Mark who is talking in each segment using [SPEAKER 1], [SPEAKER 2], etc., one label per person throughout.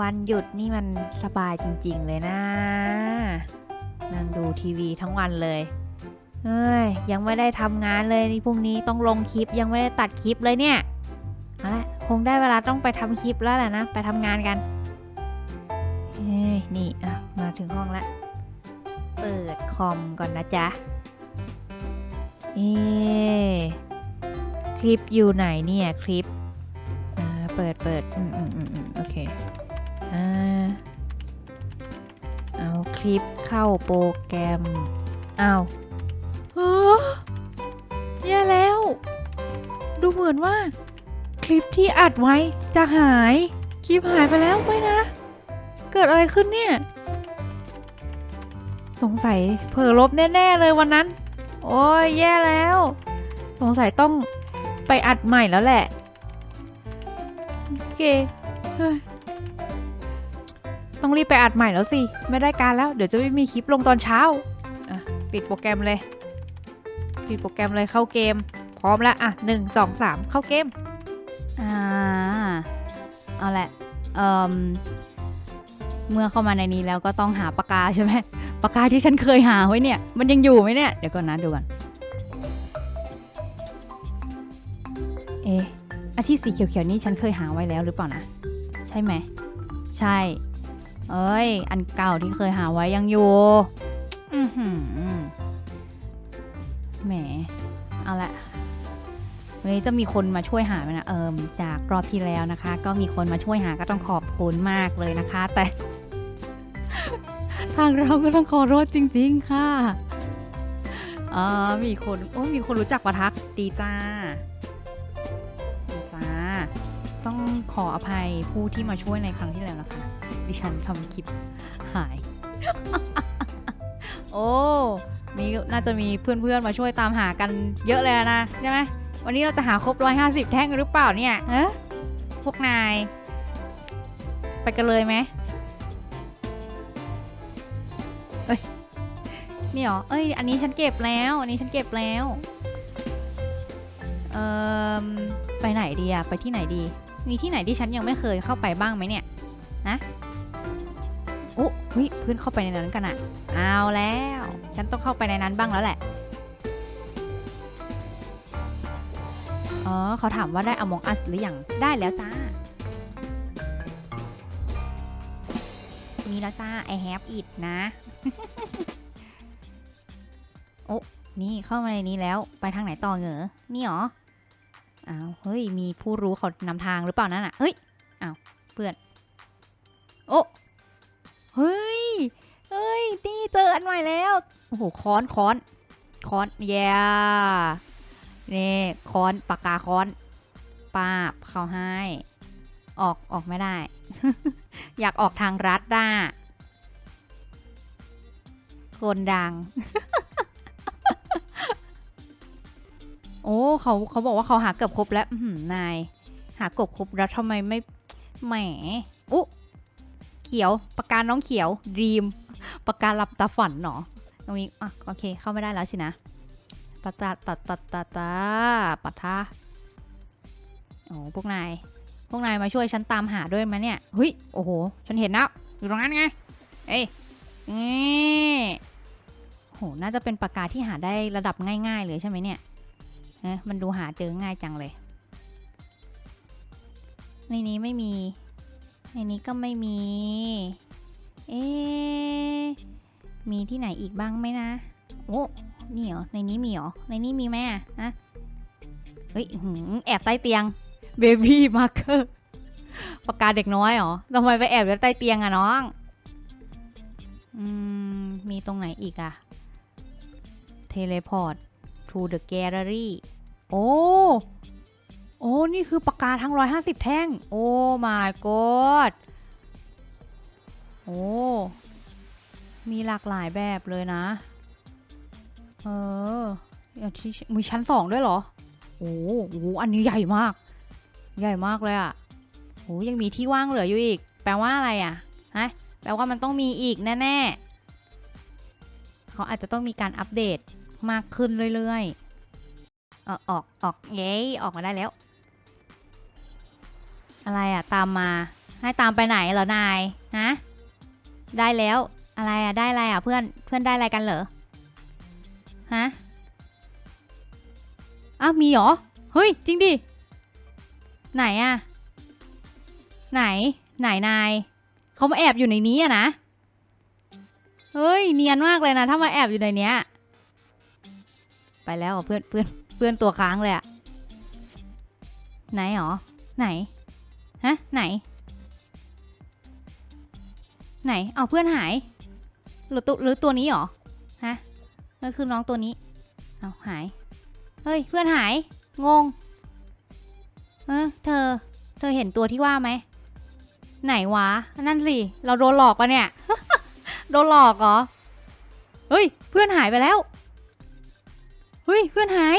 [SPEAKER 1] วันหยุดนี่มันสบายจริง ๆ เลยนะนั่งดูทีวีทั้งวันเลยเอ้ยยังไม่ได้ทำงานเลยนี่พรุ่งนี้ต้องลงคลิปยังไม่ได้ตัดคลิปเลยเนี่ยเอาละคงได้เวลาต้องไปทำคลิปแล้วแหละนะ ไปทำงานกันเฮ้ยนี่อะมาถึงห้องล้วเปิดคอมก่อนนะจ๊ะเอ๊คลิปอยู่ไหนเนี่ยคลิปอ่าเปิดเปิดอืมอืมอืมอืมโอเค อ่าเอาคลิปเข้าโปรแกรมเอาเฮ้อแย่แล้ว ดูเหมือนว่า คลิปที่อัดไว้จะหาย คลิปหายไปแล้วไม่นะ เกิดอะไรขึ้นเนี่ย สงสัยเผลอลบแน่ๆเลยวันนั้น โอ้ยแย่แล้ว สงสัยต้องไปอัดใหม่แล้วแหละ โอเคเฮ้ย ต้องรีบไปอัดใหม่แล้วสิ ไม่ได้การแล้ว เดี๋ยวจะไม่มีคลิปลงตอนเช้าอะปิดโปรแกรมเลย ปิดโปรแกรมเลยเข้าเกม พร้อมแล้วอะหนึ่งสองสามเข้าเกม
[SPEAKER 2] อ่า เอาแหละ เอ่มเมื่อเข้ามาในนี้แล้วก็ต้องหาปากกาใช่ไหมปากกาที่ฉันเคยหาไว้เนี่ย มันยังอยู่ไหมเนี่ย เดี๋ยวก่อนนะดูก่อน เอ๊ะอันที่สีเขียวๆนี่ฉันเคยหาไว้แล้วหรือเปล่านะ ใช่ไหม ใช่ เอ้ย อันเก่าที่เคยหาไว้ยังอยู่แหม เอาละวันนี้จะมีคนมาช่วยหาไหมนะ เอิมจากรอบที่แล้วนะคะ ก็มีคนมาช่วยหาก็ต้องขอบคุณมากเลยนะคะ แต่ ทางเราก็ต้องขอโทษจริง ๆ ค่ะเออมีคนโอ้มีคนรู้จักประทักดีจ้าดีจ้า ต้องขออภัยผู้ที่มาช่วยในครั้งที่แล้วนะคะ ดิฉันทำคลิปหาย โอ้นี่น่าจะมีเพื่อนๆมาช่วยตามหากันเยอะเลยนะใช่ไหมวันนี้เราจะหาครบ 150 แท่งหรือเปล่าเนี่ยเออพวกนาย ไปกันเลยไหมเอ้ยนี่เหรอ เอ้ย อันนี้ฉันเก็บแล้ว อันนี้ฉันเก็บแล้ว เอ่อ ไปไหนดีอะไปที่ไหนดี มีที่ไหนที่ฉันยังไม่เคยเข้าไปบ้างไหมเนี่ย เฮ้ยเพื่อนเข้าไปในนั้นกันอะเอาแล้ว ฉันต้องเข้าไปในนั้นบ้างแล้วแหละ อ๋อเขาถามว่าได้ Among Us หรือยังได้แล้วจ้า มีแล้วจ้า I have it นะ โอ้นี่เข้ามาในนี้แล้วไปทางไหนต่อเหรอนี่หรออ้าวเฮ้ยมีผู้รู้เขานำทางหรือเปล่านั่นอะเฮ้ยอ้าวเพื่อน โอ้ เฮ้ย เฮ้ย นี่เจออันใหม่แล้ว โอ้โห ค้อน ค้อน ค้อน เย้นี่ ค้อน ปากกาค้อน ปาบ เขาให้ ออก ออกไม่ได้ อยากออกทางรัดด้าคนดัง โอ้ เขาเขาบอกว่าเขาหาเกือบครบแล้วนาย หาเกือบครบแล้วทำไมไม่ แหม อุ๊ เขียวปากกาน้องเขียวดีมปากกาหลับตาฝันเนาะตรงนี้อะโอเคเข้าไม่ได้แล้วสินะปะตาตาตาตาตาปะทะโอ้พวกนายพวกนายมาช่วยฉันตามหาด้วยไหมเนี่ยเฮ้ยโอ้โห ฉันเห็นแล้วอยู่ตรงนั้นไงเอ้ยนี่โหน่าจะเป็นปากกาที่หาได้ระดับง่าย ๆ เลยใช่ไหมเนี่ยเอ๊ะมันดูหาเจอง่ายจังเลย ในนี้ไม่มี ในนี้ก็ไม่มี เอ๊มีที่ไหนอีกบ้างไหมนะโอ้นี่เหรอ ในนี้มีเหรอ ในนี้มีไหมอะฮะเฮ้ยแอบใต้เตียงเบบี้มาร์เกอร์ปากกาเด็กน้อยเหรอทำไมไปแอบอยู่ใต้เตียงอะน้อง อืม มีตรงไหนอีกอะเทเลพอร์ต to the gallery โอ้โอ้ อ้นี่คือปากกาทั้ง 150 แท่ง โอ้ my god โอ้ มีหลากหลายแบบเลยนะ เออเอาที่มีชั้นสองด้วยเหรอ โอ้โหอันนี้ใหญ่มาก ใหญ่มากเลยอะ่ะโอ้ยังมีที่ว่างเหลืออยู่อีก แปลว่าอะไรอะ่ะฮะแปลว่ามันต้องมีอีกแน่ๆ เขาอาจจะต้องมีการอัปเดตมากขึ้นเรื่อยๆ ออออกออกเย้ออกมาได้แล้ว อะไรอะ่ะตามมา ให้ตามไปไหนเหรอนายฮะได้แล้วอะไรอะได้อะไรอะเพื่อนเพื่อนได้อะไรกันเหรอฮะอ้าวมีเหรอเฮ้ยจริงดิไหนอะไหนไหนนายเขามาแอบอยู่ในนี้อะนะเฮ้ยเนียนมากเลยนะถ้ามาแอบอยู่ในเนี้ยไปแล้วอะเพื่อนเพื่อนเพื่อนตัวค้างเลยอะไหนหรอไหน ฮะ ไหน ไหน เอาเพื่อนหาย หรือตัวหรือตัวนี้หรอ ฮะนั่นคือน้องตัวนี้ เอาหาย เฮ้ย เพื่อนหาย งง เออเธอ เธอเห็นตัวที่ว่าไหม ไหนวะ นั่นสิ เราโดนหลอกปะเนี่ย โดนหลอกเหรอ เฮ้ย เพื่อนหายไปแล้ว เฮ้ย เพื่อนหาย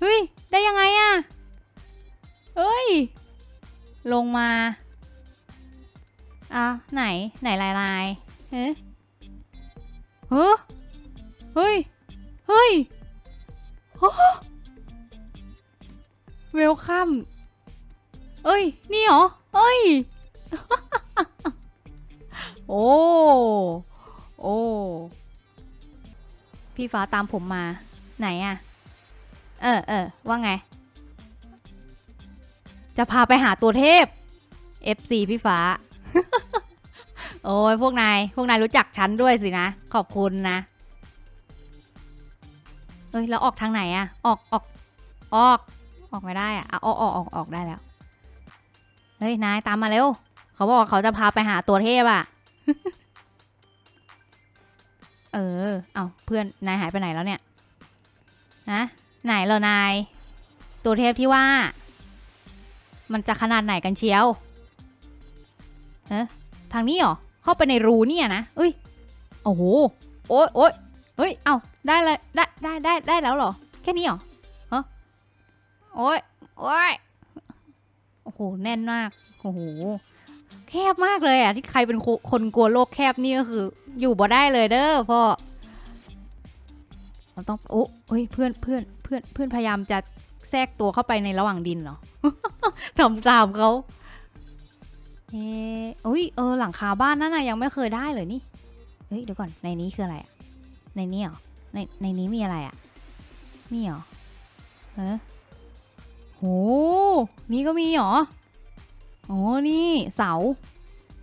[SPEAKER 2] เฮ้ย ได้ยังไงอะเฮ้ย ลงมาอะไหนไหนลายลายเฮ้ยเฮ้ยเฮ้ยเฮ้ยเวลคัมเอ้ย นี่เหรอ เอ้ย โอ้ โอ้ พี่ฟ้าตามผมมา ไหนอะเออเออว่าไง จะพาไปหาตัวเทพ FC พี่ฟ้า โอ้ยพวกนายพวกนายรู้จักฉันด้วยสินะ ขอบคุณนะ เอ้ยแล้วออกทางไหนอะออกออกออก ออกไม่ได้อะออกออกออกออกได้แล้ว เฮ้ยนายตามมาเร็ว เขาบอกเขาจะพาไปหาตัวเทพอะเออ เอาเพื่อนนายหายไปไหนแล้วเนี่ยฮะไหนเหรอนาย ตัวเทพที่ว่า มันจะขนาดไหนกันเชียวเฮ้ทางนี้เหรอ เข้าไปในรูเนี่ยนะเอ้ย โอ้โห โอ๊ยโอ๊ยเฮ้ย เอาได้เลย ได้ได้ได้ได้แล้วเหรอ แค่นี้เหรอฮะโอ๊ยโอ๊ยโอ้โห แน่นมาก โอ้โห แคบมากเลยอะ ที่ใครเป็นคคนกลัวโลกแคบนี่ก็คือ อยู่บ่ได้เลยเด้อพ่อเราต้องโอ้เฮ้ย เพื่อนเพื่อนเพื่อนเพื่อนพยายามจะ แทรกตัวเข้าไปในระหว่างดินเหรอทำตามเขาเอ๊อุ้ยเออหลังคาบ้านนั่นน่ะยังไม่เคยได้เลยนี่เฮ้ยเดี๋ยวก่อนในนี้คืออะไรอะในนี้เหรอในในนี้มีอะไรอะนี่เหรอเออโหนี่ก็มีเหรอโอ้นี่เสา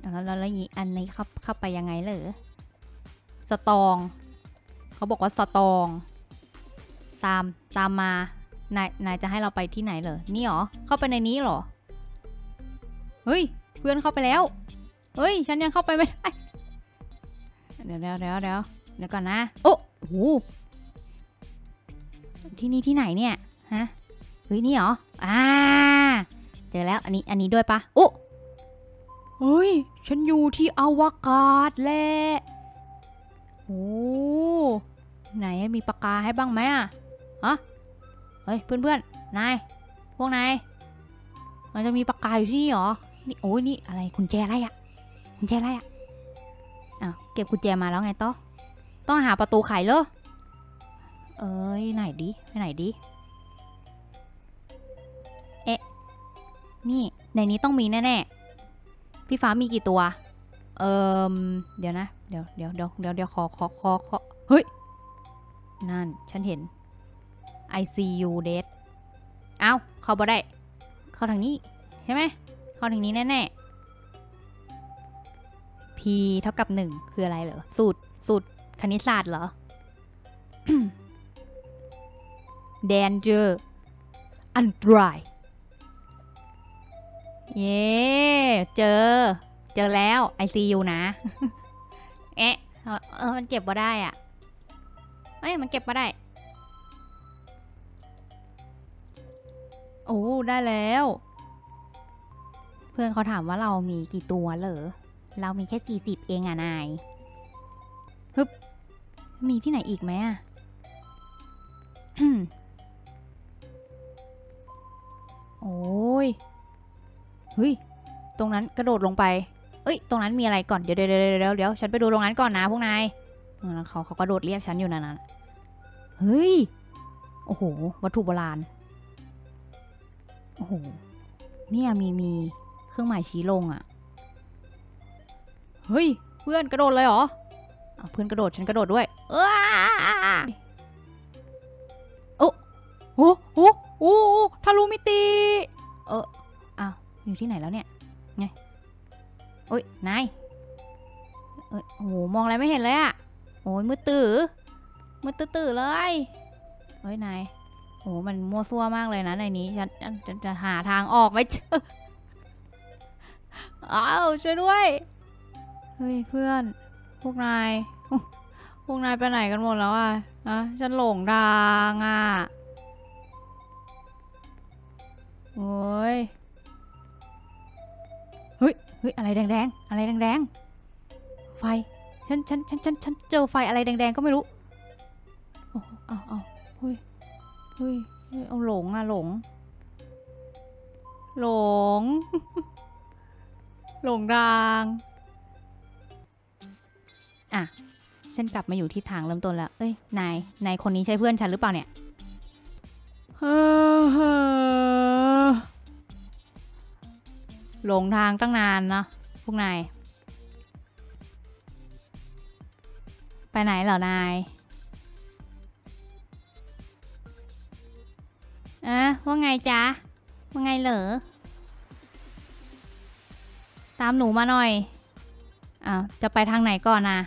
[SPEAKER 2] แล้วแล้วแล้วอีอันนี้เข้าเข้าไปยังไงเหรอสตอง เขาบอกว่าสตอง ตามตามมา นายนายจะให้เราไปที่ไหนเหรอ นี่เหรอ เข้าไปในนี้เหรอ เฮ้ย เพื่อนเข้าไปแล้ว เฮ้ย ฉันยังเข้าไปไม่ได้ เดี๋ยวเดี๋ยวเดี๋ยวเดี๋ยวเดี๋ยวก่อนนะ โอ้โห ที่นี่ที่ไหนเนี่ย ฮะ เฮ้ย นี่เหรอ อ่า เจอแล้ว อันนี้ อันนี้ด้วยปะโอ้เฮ้ย ฉันอยู่ที่อวกาศแหละโอ้ ไหนมีปากกาให้บ้างไหมอะฮะ เฮ้ยเพื่อนเพื่อนๆนายพวกนายมันจะมีปากกาอยู่ที่นี่หรอ นี่โอ้ยนี่อะไรกุญแจอะไรอะกุญแจอะไรอะอ้าวเก็บกุญแจมาแล้วไงต่อต้องหาประตูไขเลยเอ้ยไหนดิไปไหนดิเอ๊ะนี่ในนี้ต้องมีแน่ๆพี่ฟ้ามีกี่ตัว เอิมเดี๋ยวนะ เดี๋ยวเดี๋ยวเดี๋ยวเดี๋ยวเดี๋ยวขอขอขอขอเฮ้ยนั่นฉันเห็น I see you dead เอ้า เข้าบ่ได้ เข้าทางนี้ ใช่ไหม เข้าทางนี้แน่ๆ p เท่ากับ 1 คืออะไรเหรอ สูตร สูตรคณิตศาสตร์เหรอ danger อันตราย เย้เจอ เจอแล้ว I see you นะ เอ๊ะเออเออ มันเก็บมาได้อะเอ้ย มันเก็บมาได้ อ้ได้แล้ว เพื่อนเขาถามว่าเรามีกี่ตัวเหรอ เรามีแค่สี่สิบเองอะนาย ฮึบ มีที่ไหนอีกไหมอะโอ้ยเฮ้ย ตรงนั้นกระโดดลงไป เอ้ย ตรงนั้นมีอะไรก่อน เดี๋ยวเดี๋ยวเดี๋ยวเดี๋ยวเดี๋ยวฉันไปดูตรงนั้นก่อนนะพวกนายเออเขาเขากระโดดเรียกฉันอยู่นั่นน่ะเฮ้ย โอ้โห วัตถุโบราณ อ้โห เนี่ยมีมีเครื่องหมายชี้ลงอะเฮ้ย เพื่อนกระโดดเลยเหรอเอาเพื่อนกระโดดฉันกระโดดด้วยเอ้ยโอ้โหโอ้โหทะลุมิติ เอออ้าวอยู่ที่ไหนแล้วเนี่ย ไงโอ้ย นายเอ้ยโอ้โห มองอะไรไม่เห็นเลยอะโอ้ยมือตื้อมือตื้อเลยเฮ้ย นาย โอ้โหมันมั่วซั่วมากเลยนะในนี้ฉันฉันฉันจะหาทางออกไม่เจออ้าวช่วยด้วย เฮ้ยเพื่อน พวกนาย พวกนายไปไหนกันหมดแล้วอะอะฉันหลงทางอะโอ้ยเฮ้ยเฮ้ยอะไรแดงๆ อะไรแดงๆ ไฟ ฉันฉันฉันฉันฉันเจอไฟอะไรแดงๆก็ไม่รู้ โอ้เอาเอาเฮ้ย เฮ้ยเอาหลงอะหลง หลง หลงทางอะฉันกลับมาอยู่ที่ทางเริ่มต้นแล้ว เอ้ย นาย นายคนนี้ใช่เพื่อนฉันหรือเปล่าเนี่ยหลงทางตั้งนานนะพวกนาย ไปไหนเหรอนาย ว่าไงจ๊ะ ว่าไงเหรอ ตามหนูมาหน่อย อ้าว จะไปทางไหนก่อนนะ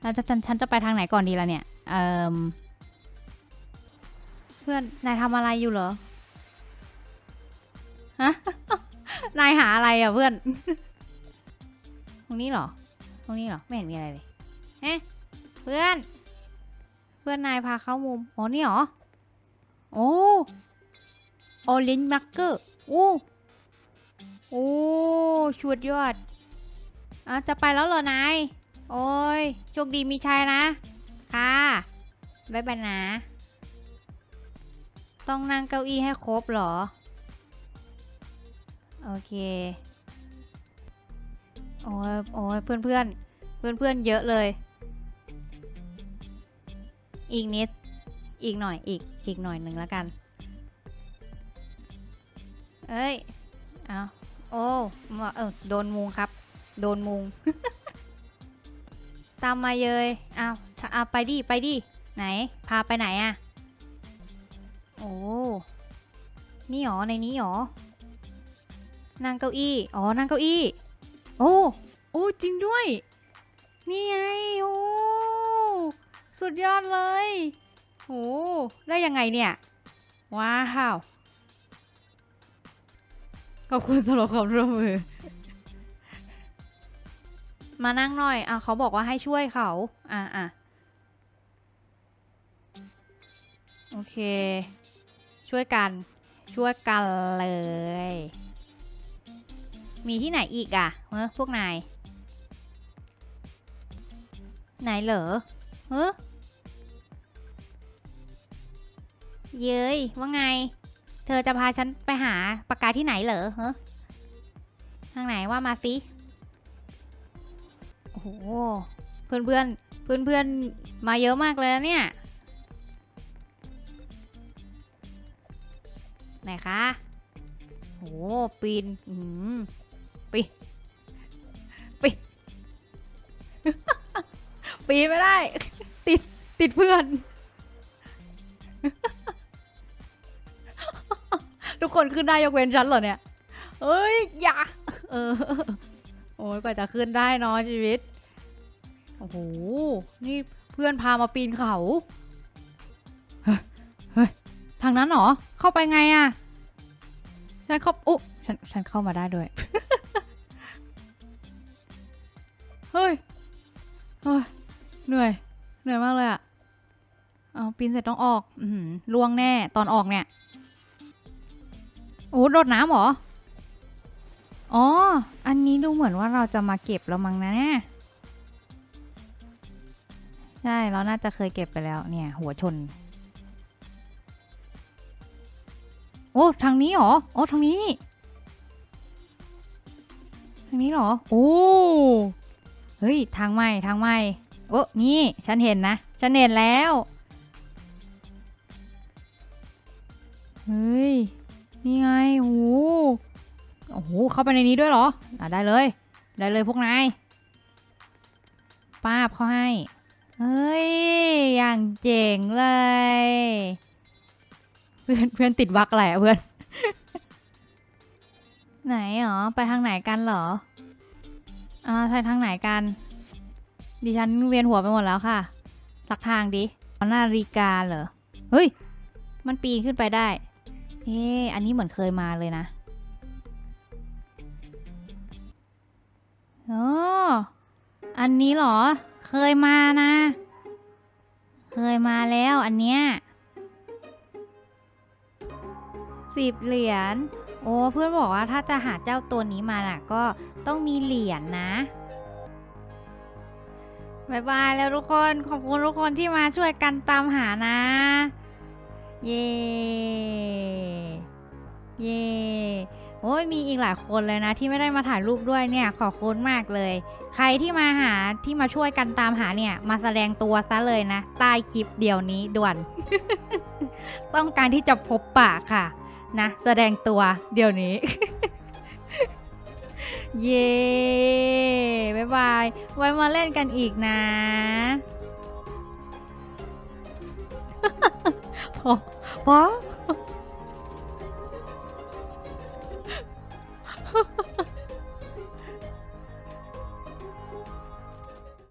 [SPEAKER 2] แล้วจะฉันจะไปทางไหนก่อนดีล่ะเนี่ย เอ่อ เพื่อน นายทำอะไรอยู่เหรอ ฮะ นายหาอะไรอะเพื่อน ตรงนี้เหรอ ตรงนี้เหรอ ไม่เห็นมีอะไรเลยเอ๊ะเพื่อน เพื่อนนายพาเข้ามุม อ๋อ นี่เหรอ โอ้ โอลินมักเกอร์โอ้โอ้ชุดยอดอะจะไปแล้วเหรอนาย โอ้ย โชคดีมีชัยนะ ค่ะบ๊ายบายนะ ต้องนั่งเก้าอี้ให้ครบเหรอ โอเค โอ้ยโอ้ยเพื่อนเพื่อนเพื่อนเพื่อนเยอะเลย อีกนิด อีกหน่อยอีก อีกหน่อยหนึ่งแล้วกัน เอ้ย เอาโอ้มาเออโดนมุงครับ โดนมุง ตามมาเยยเอาถ้าเอาไปดิ ไปดิ ไหน พาไปไหนอะโอ้ นี่หรอ ในนี้หรอ นั่งเก้าอี้ อ๋อ นั่งเก้าอี้ โอ้ โอ้ จริงด้วย นี่ไง โอ้ สุดยอดเลย โอ้ ได้ยังไงเนี่ย ว้าว ขอบคุณสำหรับความร่วมมือ มานั่งหน่อย อะเขาบอกว่าให้ช่วยเขา อะอะโอเค ช่วยกัน ช่วยกันเลย มีที่ไหนอีกอะเฮ้พวกนาย ไหนเหรอเฮ้เย้ยว่าไง เธอจะพาฉันไปหาปากกาที่ไหนเหรอเฮ้ทางไหนว่ามาสิ โอ้โห เพื่อนเพื่อนเพื่อนเพื่อนมาเยอะมากเลยนะเนี่ย ไหนคะโอ้ปีน อืมปีนปีนปีนไม่ได้ ติด ติดเพื่อน ทุกคนขึ้นได้ยกเว้นฉันเหรอเนี่ยเอ้ยอย่าเออโอ้ยกว่าจะขึ้นได้เนาะชีวิตโอ้โหนี่เพื่อนพามาปีนเขาเฮ้ยเฮ้ยทางนั้นเหรอเข้าไปไงอะฉันเข้าอุ๊ฉันฉันเข้ามาได้ด้วยเฮ้ยเฮ้ยเหนื่อยเหนื่อยมากเลยอะเอาปีนเสร็จต้องออกอืล่วงแน่ตอนออกเนี่ย โอ้โดดน้ำเหรอ อ๋อ อันนี้ดูเหมือนว่าเราจะมาเก็บแล้วมั้งนะเนี่ยใช่ เราน่าจะเคยเก็บไปแล้วเนี่ย หัวชน โอ้ ทางนี้เหรอ โอ้ทางนี้ ทางนี้เหรอ โอ้ เฮ้ย ทางใหม่ ทางใหม่ โอ้ นี่ ฉันเห็นนะ ฉันเห็นแล้ว เฮ้ย นี่ไงโอ้โหโอ้โห เข้าไปในนี้ด้วยเหรออะได้เลย ได้เลยพวกนาย ป้าบเขาให้ เฮ้ย อย่างเจ๋งเลย เพื่อนเพื่อนติดวักอะไรอะเพื่อน ไหนหรอ ไปทางไหนกันเหรอ อ่าไปทางไหนกัน ดิฉันเวียนหัวไปหมดแล้วค่ะ สักทางดินาฬิกาเหรอ เฮ้ย มันปีนขึ้นไปได้ เอ๊อันนี้เหมือนเคยมาเลยนะอ้อันนี้เหรอ เคยมานะ เคยมาแล้วอันเนี้ยสิบเหรียญ โอ้เพื่อนบอกว่าถ้าจะหาเจ้าตัวนี้มาน่ะ ก็ต้องมีเหรียญนะบายบายแล้วทุกคน ขอบคุณทุกคนที่มาช่วยกันตามหานะ เย่เย่โอ้ยมีอีกหลายคนเลยนะที่ไม่ได้มาถ่ายรูปด้วยเนี่ยขอบคุณมากเลย ใครที่มาหาที่มาช่วยกันตามหาเนี่ย มาแสดงตัวซะเลยนะ ใต้คลิปเดียวนี้ด่วน ต้องการที่จะพบปะค่ะ นะ แสดงตัวเดี๋ยวนี้ เย้บายบาย ไว้มาเล่นกันอีกนะ พอพอ